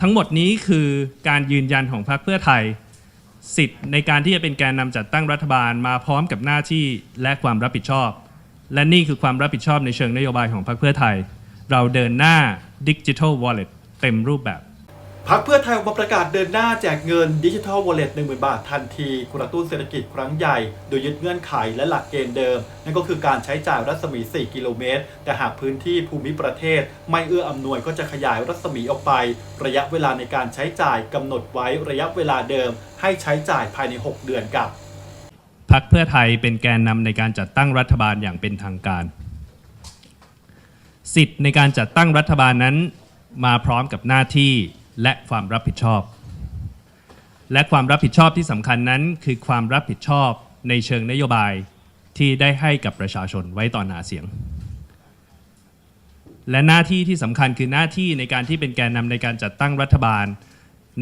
ทั้งหมดนี้คือการยืนยันของพรรคเพื่อไทย สิทธิ์ในการที่จะเป็นแกนนำจัดตั้งรัฐบาลมาพร้อมกับหน้าที่และความรับผิดชอบ และนี่คือความรับผิดชอบในเชิงนโยบายของพรรคเพื่อไทย เราเดินหน้าดิจิทัลวอลเล็ตเต็มรูปแบบ พักเพื่อไทยออกมาประกาศเดินหน้าแจกเงินดิจิทัลวอลเล็ต10,000บาททันทีกระตุ้นเศรษฐกิจครั้งใหญ่ โดยยึดเงื่อนไขและหลักเกณฑ์เดิม นั่นก็คือการใช้จ่ายรัศมี 4 กิโลเมตร แต่หากพื้นที่ภูมิประเทศ ไม่เอื้ออำนวยก็จะขยายรัศมีออกไป ระยะเวลาในการใช้จ่ายกำหนดไว้ระยะเวลาเดิม ให้ใช้จ่ายภายใน 6 เดือนกับพรรคเพื่อไทยเป็นแกนนำในการจัดตั้งรัฐบาลอย่างเป็นทางการ สิทธิ์ในการจัดตั้งรัฐบาลนั้น มาพร้อมกับหน้าที่ และความรับผิดชอบ และความรับผิดชอบที่สำคัญนั้น คือความรับผิดชอบในเชิงนโยบายที่ได้ให้กับประชาชนไว้ตอนหาเสียง และหน้าที่ที่สำคัญคือหน้าที่ในการที่เป็นแกนนำในการจัดตั้งรัฐบาล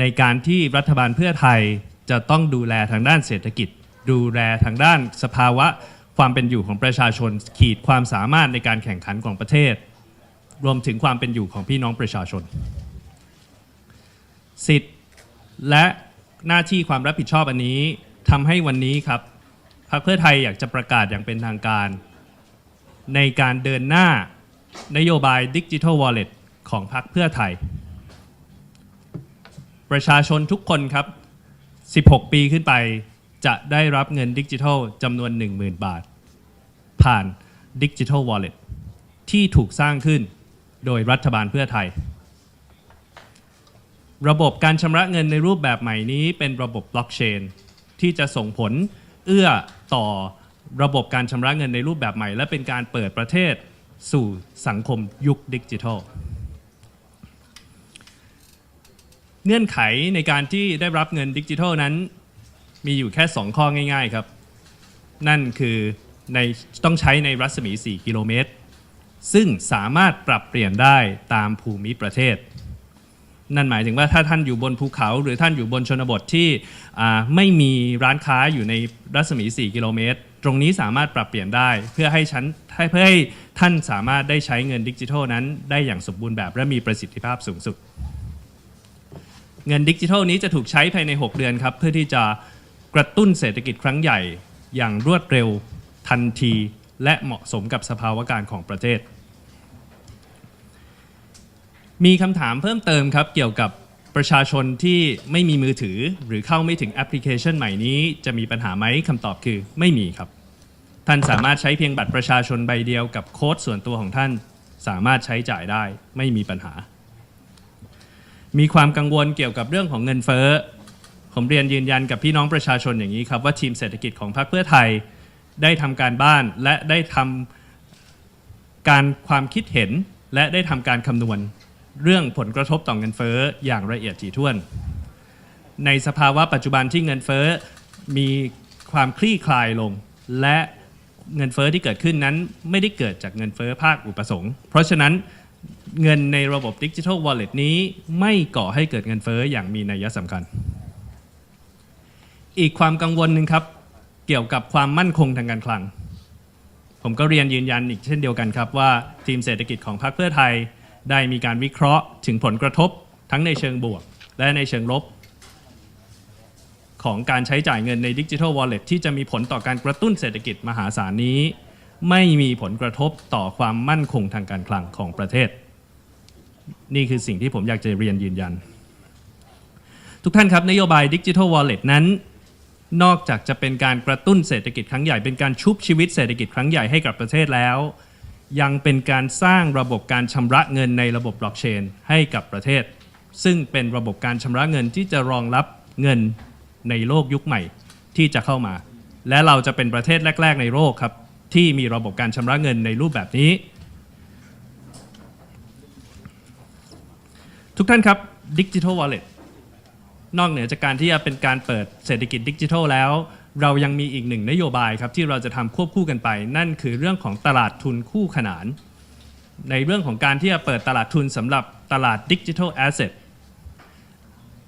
ในการที่รัฐบาลเพื่อไทยจะต้องดูแลทางด้านเศรษฐกิจ ดูแลทางด้านสภาวะความเป็นอยู่ของประชาชน ขีดความสามารถในการแข่งขันของประเทศ รวมถึงความเป็นอยู่ของพี่น้องประชาชน สิทธิ์ และหน้าที่ความรับผิดชอบอันนี้ทำให้วันนี้ครับพรรคเพื่อไทยอยากจะประกาศอย่างเป็นทางการ ในการเดินหน้านโยบาย Digital Wallet ของพรรคเพื่อไทย ประชาชนทุกคนครับ 16 ปีขึ้นไปจะได้รับเงินดิจิทัลจำนวน 10,000 บาท ผ่าน Digital Wallet ที่ถูกสร้างขึ้นโดยรัฐบาลเพื่อไทย ระบบการชำระเงินในรูปแบบใหม่นี้เป็นระบบบล็อกเชนที่จะส่งผลเอื้อต่อระบบการชำระเงินในรูปแบบใหม่ และเป็นการเปิดประเทศสู่สังคมยุคดิจิทัล เงื่อนไขในการที่ได้รับเงินดิจิทัลนั้น มีอยู่แค่ 2 ข้อง่าย ๆครับ นั่นคือในต้องใช้ในรัศมี 4 กิโลเมตร ซึ่งสามารถปรับเปลี่ยนได้ตามภูมิประเทศ นั่นหมายถึงว่าถ้าท่านอยู่บนภูเขาหรือท่านอยู่บนชนบทที่ไม่มีร้านค้าอยู่ในรัศมี 4 กิโลเมตร ตรงนี้สามารถปรับเปลี่ยนได้ เพื่อให้ชั้นเพื่อให้ท่านสามารถได้ใช้เงินดิจิทัลนั้น ได้อย่างสมบูรณ์แบบและมีประสิทธิภาพสูงสุด เงินดิจิทัลนี้จะถูกใช้ภายใน 6 เดือนครับ เพื่อที่จะกระตุ้นเศรษฐกิจครั้งใหญ่อย่างรวดเร็วทันที และเหมาะสมกับสภาวะการของประเทศ มีคำถามเพิ่มเติมครับ เกี่ยวกับประชาชนที่ไม่มีมือถือ หรือเข้าไม่ถึงแอปพลิเคชันใหม่นี้จะมีปัญหาไหมคำตอบคือไม่มีครับ ท่านสามารถใช้เพียงบัตรประชาชนใบเดียวกับโค้ดส่วนตัวของท่าน สามารถใช้จ่ายได้ไม่มีปัญหา มีความกังวลเกี่ยวกับเรื่องของเงินเฟ้อผมเรียนยืนยันกับพี่น้องประชาชนอย่างนี้ครับว่าทีมเศรษฐกิจของพรรคเพื่อไทยได้ทำการบ้านและได้ทำการความคิดเห็นและได้ทำการคำนวณ เรื่องผลกระทบต่อเงินเฟ้ออย่างละเอียดถี่ถ้วน ในสภาวะปัจจุบันที่เงินเฟ้อมีความคลี่คลายลง และเงินเฟ้อที่เกิดขึ้นนั้นไม่ได้เกิดจากเงินเฟ้อภาคอุปสงค์ เพราะฉะนั้นเงินในระบบดิจิทัลวอลเล็ตนี้ไม่ก่อให้เกิดเงินเฟ้ออย่างมีนัยสำคัญ อีกความกังวลหนึ่งครับ เกี่ยวกับความมั่นคงทางการคลัง ผมก็เรียนยืนยันอีกเช่นเดียวกันครับว่าทีมเศรษฐกิจของพรรคเพื่อไทย ได้มีการวิเคราะห์ถึงผลกระทบทั้งในเชิงบวก และในเชิงลบ ของการใช้จ่ายเงินในดิจิทัลวอลเล็ตที่จะมีผลต่อการกระตุ้นเศรษฐกิจมหาศาลนี้ ไม่มีผลกระทบต่อความมั่นคงทางการคลังของประเทศ นี่คือสิ่งที่ผมอยากจะเรียนยืนยัน ทุกท่านครับนโยบายดิจิทัลวอลเล็ตนั้นนอกจากจะเป็นการกระตุ้นเศรษฐกิจครั้งใหญ่เป็นการชุบชีวิตเศรษฐกิจครั้งใหญ่ให้กับประเทศแล้ว ยังเป็นการสร้างระบบการชำระเงินในระบบบล็อกเชนให้กับประเทศ ซึ่งเป็นระบบการชำระเงินที่จะรองรับเงินในโลกยุคใหม่ที่จะเข้ามา และเราจะเป็นประเทศแรก ๆ ในโลกครับ ที่มีระบบการชำระเงินในรูปแบบนี้ ทุกท่านครับดิจิทัลวอลเล็ตนอกเหนือจากการที่จะเป็นการเปิดเศรษฐกิจดิจิทัลแล้ว เรายังมีอีกหนึ่งนโยบายครับที่เราจะทำควบคู่กันไป นั่นคือเรื่องของตลาดทุนคู่ขนาน ในเรื่องของการที่จะเปิดตลาดทุนสำหรับตลาดดิจิทัลแอสเซท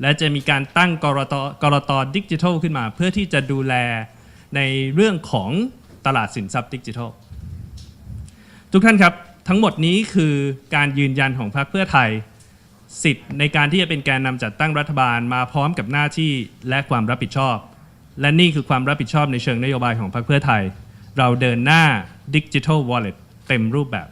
และจะมีการตั้งกรตกรตดิจิทัลขึ้นมา เพื่อที่จะดูแลในเรื่องของตลาดสินทรัพย์ดิจิทัล ทุกท่านครับทั้งหมดนี้คือการยืนยันของพรรคเพื่อไทย สิทธิ์ในการที่จะเป็นแกนนำจัดตั้งรัฐบาลมาพร้อมกับหน้าที่และความรับผิดชอบ และนี่คือความรับผิดชอบในเชิงนโยบายของพรรคเพื่อไทย เราเดินหน้าดิจิทัลวอลเล็ตเต็มรูปแบบ